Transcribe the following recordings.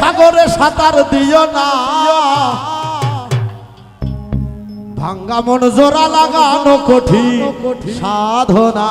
সাগরে সাতার দিও না। ভাঙ্গা মন জোড়া লাগানো কঠিন সাধনা।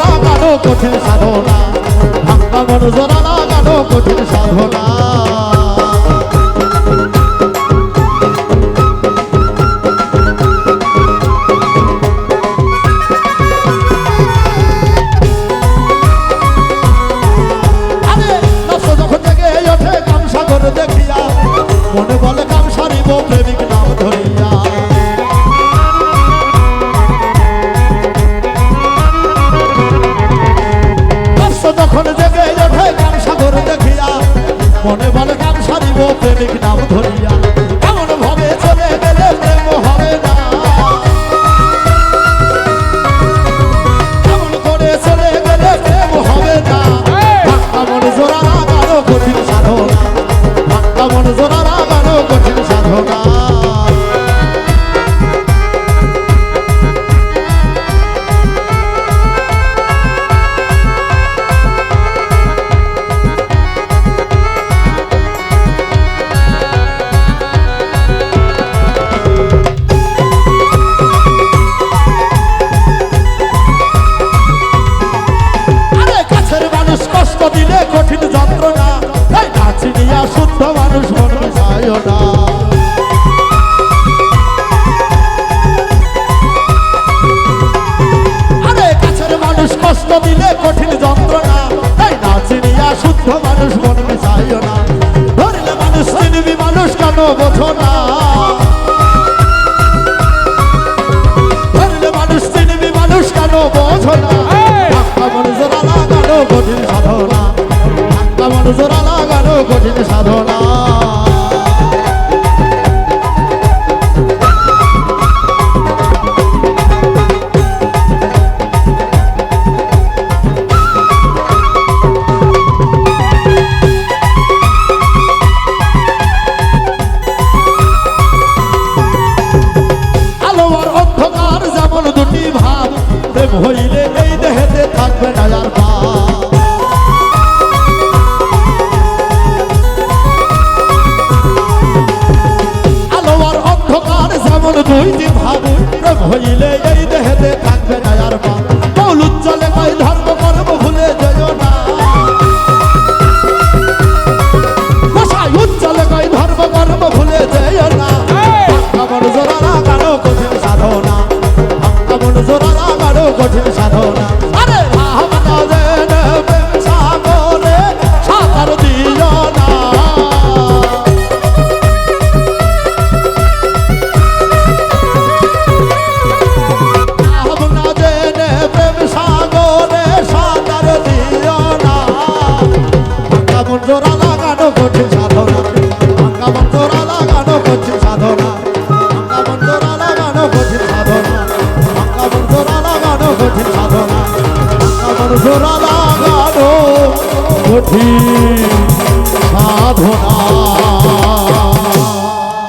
জোড়া লাগানো কঠিন সাধনা। ভাঙ্গা মন কঠিন সাধনা। কঠিন কেন বোঝো না মানুষ চিনবি মানুষ কেন বোঝো না মানুষের আলা কেন না আগুন রোগ হইলে এই দেহেতে থাকবে না লাগানো করছে সাধনা। ভাঙ্গা বন্ধরা লাগানো করছে সাধনা। ভাঙ্গা বন্ধরা লাগানো করছে সাধনা। ভাঙ্গা বন্ধরা লাগানো করছে সাধনা। ভাঙ্গা বন্ধরা লাগানো কঠিন সাধনা।